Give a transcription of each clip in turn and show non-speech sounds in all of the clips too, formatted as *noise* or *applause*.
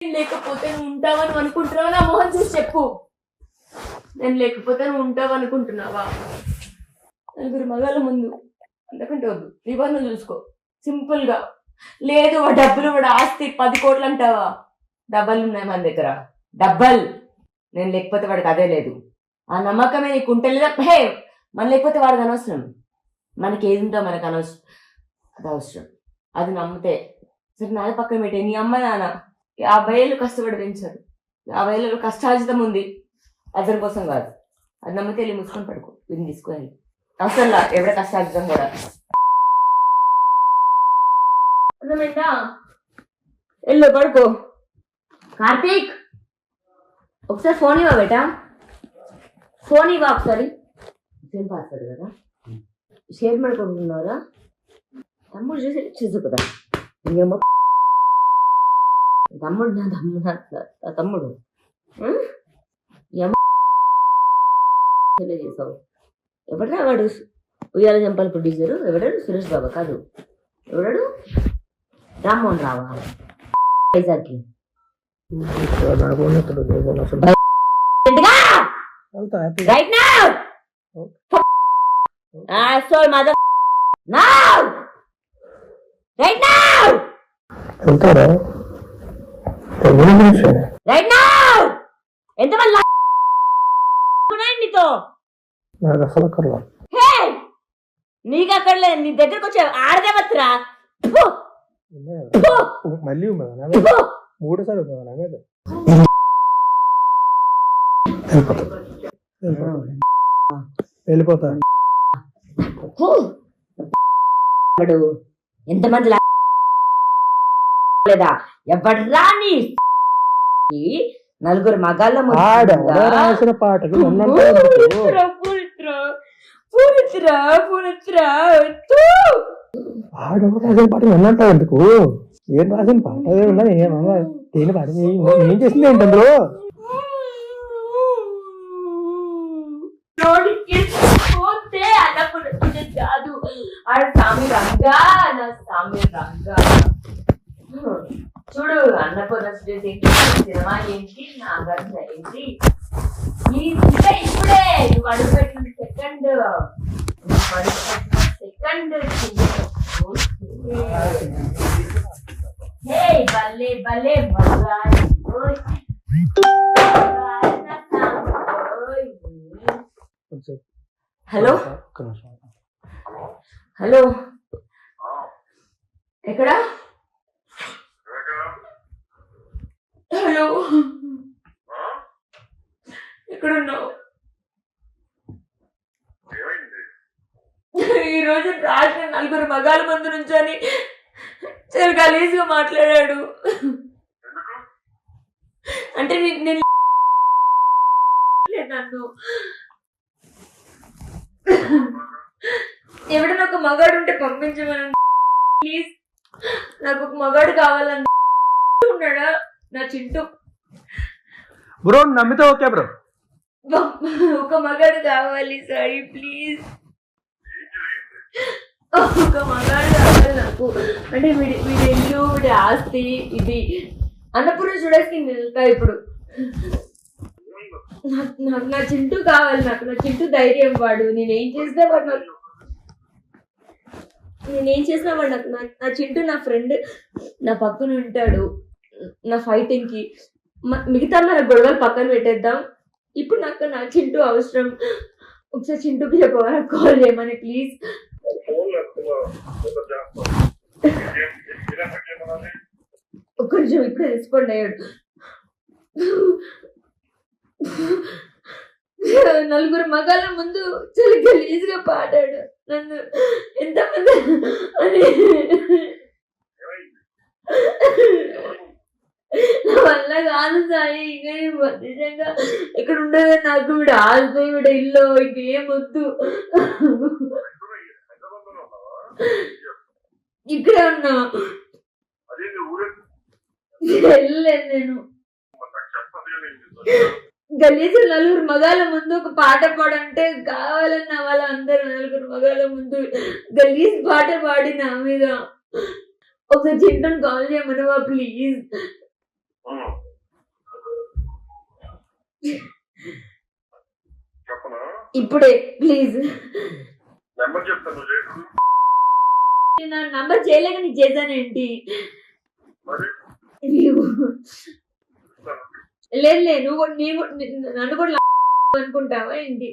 నేను లేకపోతే నువ్వు ఉంటావని అనుకుంటున్నావా? నా మొహం చూసి చెప్పు. నేను లేకపోతే నువ్వు ఉంటావు అనుకుంటున్నావా? నలుగురు మగాళ్ళ ముందు అందుకంటే వద్దు. నిబంధన చూసుకో. సింపుల్గా లేదు వాడు డబ్బులు వాడు ఆస్తి పది కోట్లు అంటావా? డబ్బలు ఉన్నాయి మన దగ్గర. డబ్బల్. నేను లేకపోతే వాడికి అదే లేదు. ఆ నమ్మకమే నీకు ఉంటలేదా హే! మన లేకపోతే వాడికి అనవసరం. మనకి ఏది ఉందో మనకు అనవసరం అది అవసరం అది నమ్మితే. సరే నాది పక్కన పెట్టే. నీ అమ్మ నాన్న. యాభై ఏళ్ళు కష్టపడి పెంచారు యాభై ఏళ్ళు కష్టార్జితం ఉంది అతని కోసం కాదు అది నమ్మితే వెళ్ళి మూసుకొని పడుకో వీడిని తీసుకొని అవసరం లా ఎవడ కష్టార్జితం కూడా అర్థమైందా వెళ్ళు పడుకో కార్తీక్ ఒకసారి ఫోన్ ఇవ్వ బేటా ఫోన్ ఇవ్వ ఒకసారి సేమ్ పాస్వర్డ్ కదా షేర్ ಮಾಡ್ಕೊಂಡ್ರಾ తమ్ముడు చూసి చూసు కదా ఇంకేమో తమ్ముడు? నా తమ్ముడు. నా తమ్ముడు చేసావు ఎవడరా వాడు? ఉయ్యాల చంపాలి ప్రొడ్యూసర్ ఎవడాడు? సురేష్ బాబా కాదు. ఎవడాడు? రామ్మోహన్ రావా. వైజాగ్కి. Right now asshole mother. Now! ఎంతమంది నీతో? నాకు అసలు అక్కర్లా హే నీకు అక్కడ లేదు నీ దగ్గరకు వచ్చే. మళ్ళీ మూడోసారి మీద? వెళ్ళిపోతా. వెళ్ళిపోతా. వెళ్ళిపోతా ఎంతమంది లా- లేదా? ఎవడ్రా నీ నలుగురు మగాళ్ళ రాసిన అంటే ఎందుకు? రాసిన ఏం రాసిన పాట? ఏమన్నా పాట? ఏం- చేసింది ఏంటి అందులో? కాదు ఆడ స్వామి రంగా నా స్వామి రంగా. చూడు. అన్నపూర్ణ ఏంటి సినిమా ఏంటి? నాగార్జున ఏంటి? ఈ ఇంకా ఇప్పుడే. నువ్వు అడుగుపెట్టిన సెకండ్ సెకండ్ హే భలే భలే హలో. హలో? ఎక్కడ? హలో ఎక్కడున్నావు? ఈరోజు రాత్రి నలుగురు మగాల ముందు నుంచొని చాలా గలీజ్గా మాట్లాడాడు. అంటే నేను నన్ను. ఎవడన్నా ఒక మగాడు ఉంటే పంపించమని. ప్లీజ్. నాకు ఒక మగాడు కావాలని ఉన్నాడా? నా చింటూ. బ్రో నమ్మితే ఓకే బ్రో. ఒక మగాడు కావాలి సాయి ప్లీజ్ ఒక మగాడు కావాలి నాకు. అంటే వీడి వీడి ఇల్లు వీడి ఆస్తి ఇది. అన్నపూర్ణ చూడేసి నేను వెళ్తా ఇప్పుడు. నాకు నా చింటూ కావాలి నాకు నా చింటూ ధైర్యం వాడు. నేనేం చేసినా వాడు నాకు నేనేం చేసినా వాడు నాకు నా చింటూ నా ఫ్రెండ్ నా పక్కన ఉంటాడు. నా ఫైటింగ్కి మిగతా మన గొడవలు పక్కన పెట్టేద్దాం. ఇప్పుడు నాకు నా చింటూ అవసరం. ఒకసారి చింటూకి చెప్పవా? కాల్ చేయమని ప్లీజ్ ఒక్క నిమిషం ఇప్పుడే రెస్పాండ్ అయ్యాడు నలుగురు మగాళ్ళ ముందు చాలా గలీజ్గా పాడాడు. నన్ను ఎంతమంది అని నా కాదు సాయి. ఇంకా నిజంగా ఇక్కడ ఉండదు నాకు వీడు ఆస్తి వీడు ఇల్లు ఇంకేం వద్దు. ఇక్కడే ఉన్నా. వెళ్ళలేదు నేను. గలీజు నలుగురు మగాల ముందు ఒక పాట పాడంటే కావాలన్న వాళ్ళ అందరు నలుగురు మగాల ముందు గలీజ్ పాట పాడి నా మీద. ఒకసారి చింటను కాల్ చేయమనవా ప్లీజ్ ఇప్పుడే ప్లీజ్. నెంబర్ చెప్తాను నువ్వు చేసు నా నంబర్ చేయలేక నీకు చేశానేంటి. లేదు లేదు నువ్వు నేను నన్ను కూడా అనుకుంటావా ఏంటి?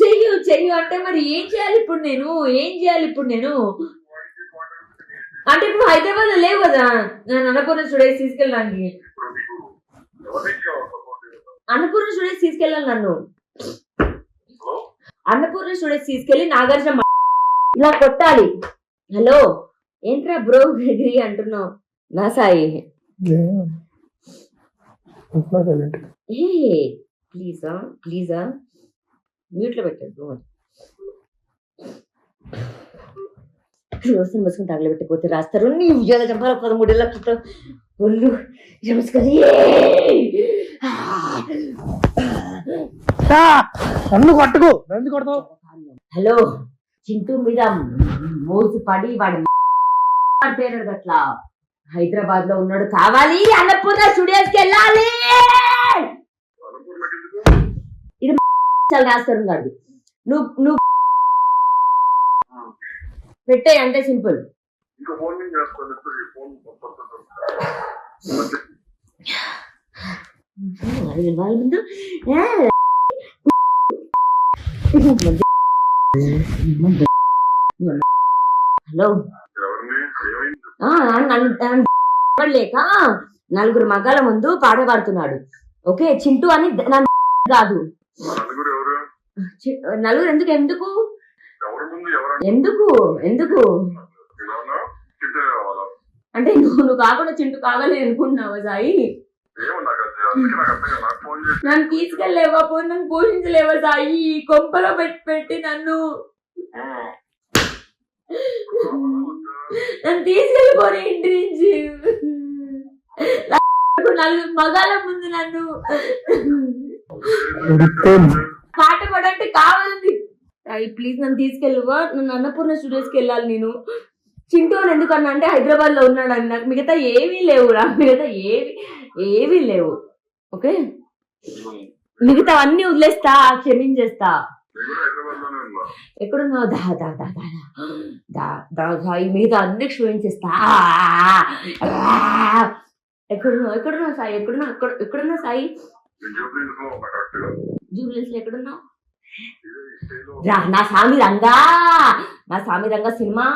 చెయ్యు చెయ్యు అంటే మరి ఏం చేయాలి ఇప్పుడు నేను? ఏం చేయాలి ఇప్పుడు నేను? నేను అంటే ఇప్పుడు హైదరాబాద్ లేవు కదా? నేను అన్నపూర్ణ స్టూడియోస్ తీసుకెళ్ళడానికి ఇప్పుడు నీకు ఎవరికి కావాలి సపోర్ట్ అన్నపూర్ణ స్టూడియోస్ తీసుకెళ్ళాలి నన్ను. హలో? అన్నపూర్ణ స్టూడియోస్ తీసుకెళ్ళి నాగార్జున ఇలా కొట్టాలి. హలో? ఏంట్రా బ్రో డిగ్రీ అంటున్నావు? నా సాయి. ప్లీజా ప్లీజా? మ్యూట్లో పెట్టద్దు రోజులు మూసుకుని తగలబెట్టకపోతే రాస్తారు. నీ ఉద్యోగ చంపాల పదమూడేళ్ళ క్రితం. ఒళ్ళు నమస్కారం నన్ను కొట్టుకు. నన్ను కొడతావు? హలో చింటూ మీద మోసి పడి వాడి పేరు అట్లా హైదరాబాద్లో ఉన్నాడు. కావాలి అన్నపూర్ణ స్టూడియోస్కి వెళ్ళాలి! అనుకున్నకి ఎందుకు చాలా రాస్తారు కాదు నువ్వు నువ్వు పెట్టే అంటే సింపుల్. హలో. లేక నలుగురు మగాల ముందు పాట పాడుతున్నాడు ఓకే చింటూ అని కాదు. నలుగురు ఎందుకు ఎందుకు? ఎందుకు ఎందుకు? అంటే నువ్వు కాకుండా చింటూ కావాలి అనుకుంటున్నావా సాయి? నన్ను తీసుకెళ్ళలేవా? పోయి నన్ను పోషించలేవా సాయి? కొంపలో పెట్టి పెట్టి నన్ను. నన్ను తీసుకెళ్ళిపోయి ఇంటి నుంచి. నలుగురు మగాల ముందు నన్ను. పాట పాడంటే కావాలండి సాయి ప్లీజ్ నన్ను తీసుకెళ్ళవా? నన్ను అన్నపూర్ణ స్టూడియోస్కి వెళ్ళాలి నేను. చింటూ అని అంటే హైదరాబాద్లో ఉన్నాడు అన్న నాకు మిగతా ఏమీ లేవు రా. మిగతా ఏవి ఏమీ లేవు. ఓకే? మిగతా అన్ని వదిలేస్తా క్షమించేస్తా. ఎక్కడున్నావు? దా దా దా దా దా. దా దా ఈ మిగతా అన్ని క్షమించేస్తా. ఎక్కడున్నావు? ఎక్కడున్నావు సాయి? ఎక్కడున్నావు? ఎక్కడ ఎక్కడున్నావు సాయి? జూబ్లీస్లో ఎక్కడున్నావు? రా నా స్వామి రంగా. నా స్వామి రంగా సినిమా.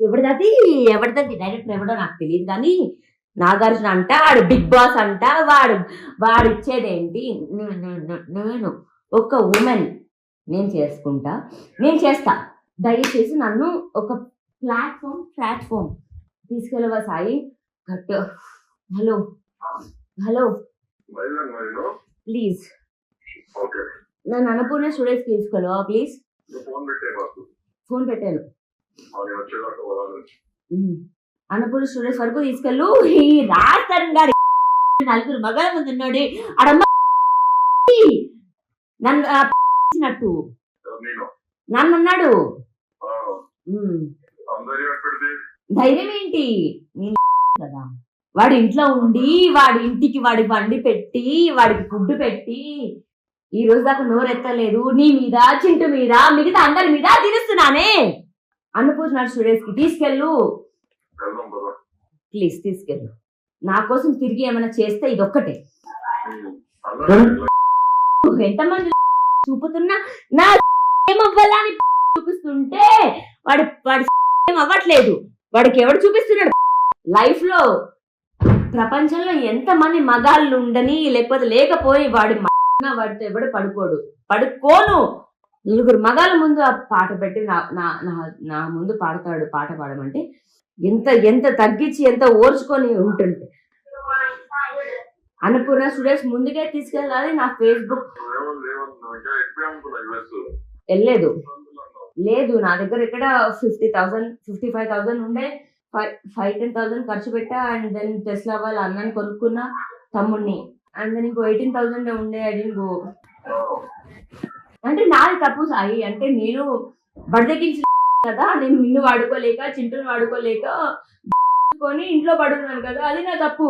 ఎవరిదది? ఎవరిదది? డైరెక్టర్ ఎవడో నాకు తెలియదు కానీ నాగార్జున అంట వాడు బిగ్ బాస్ అంట వాడు వాడు ఇచ్చేదేంటి? నేను ఒక ఉమెన్ నేను చేసుకుంటా. నేను చేస్తా. దయచేసి నన్ను ఒక platform platform తీసుకెళ్ళవా Sai? Cut. Hello. Hello. Please. నన్ను అన్నపూర్ణ స్టూడియోస్కి తీసుకెళ్ళవా ప్లీజ్? ఫోన్ పెట్టాను. అన్నపూర్ణ స్టూడియోస్ వరకు తీసుకెళ్ళు. ఈ రాజస్థాన్ గారి నలుగురు మగల ముందు ఉన్నాడు. అడమ్మ నన్ను నన్ను అన్నాడు ధైర్యం ఏంటి? కదా. వాడి ఇంట్లో ఉండి వాడి ఇంటికి వాడి బండి పెట్టి వాడికి ఫుడ్ పెట్టి ఈ రోజు దాకా నోరెత్తలేదు. నీ మీద చింటు మీద మిగతా అందరి మీద తిరుస్తున్నానే. అన్నపూర్ణ స్టూడియోస్కి తీసుకెళ్ళు. ప్లీజ్ తీసుకెళ్ళు. నా కోసం తిరిగి ఏమైనా చేస్తే ఇది ఒక్కటే ఎంతమంది చూపుతున్నా నా ఏమవ్వాలా అని చూపిస్తుంటే వాడు వాడి ఏం అవ్వట్లేదు. వాడికి ఎవడు చూపిస్తున్నాడు? లైఫ్లో ప్రపంచంలో ఎంతమంది మగాళ్ళు ఉండని లేకపోతే లేకపోయి వాడి వాడితో ఎవడు పడుకోడు. పడుకోను. నలుగురు మగాల ముందు ఆ పాట పెట్టి నా నా నా- నా ముందు పాడతాడు పాట పాడమంటే ఎంత ఎంత తగ్గించి ఎంత ఓర్చుకొని ఉంటుంటే. అన్నపూర్ణ స్టూడెంట్స్ ముందుకే తీసుకెళ్ళాలి నా ఫేస్బుక్. వెళ్ళలేదు. లేదు నా దగ్గర ఇక్కడ fifty thousand fifty five thousand ఉండే. ఫైవ్ ఫైవ్ టెన్ థౌసండ్ ఖర్చు పెట్టా అండ్ దెన్ టెస్లా వాళ్ళ అన్నని కొనుక్కున్న తమ్ముడిని. అండ్ దెన్ ఇంకో ఎయిటీన్ థౌసండ్ ఉండే అది అంటే నాది తప్పు సాయి. అంటే నేను బడిదెక్కించిన *laughs* కదా నేను నిన్ను వాడుకోలేక చింటూని వాడుకోలేక *laughs* కొని ఇంట్లో పడున్నాను కదా అది నా తప్పు.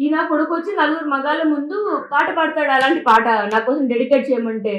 ఈ నా కొడుకు వచ్చి నలుగురు మగాళ్ళ ముందు పాట పాడతాడు అలాంటి పాట నా కోసం డెడికేట్ చేయమంటే.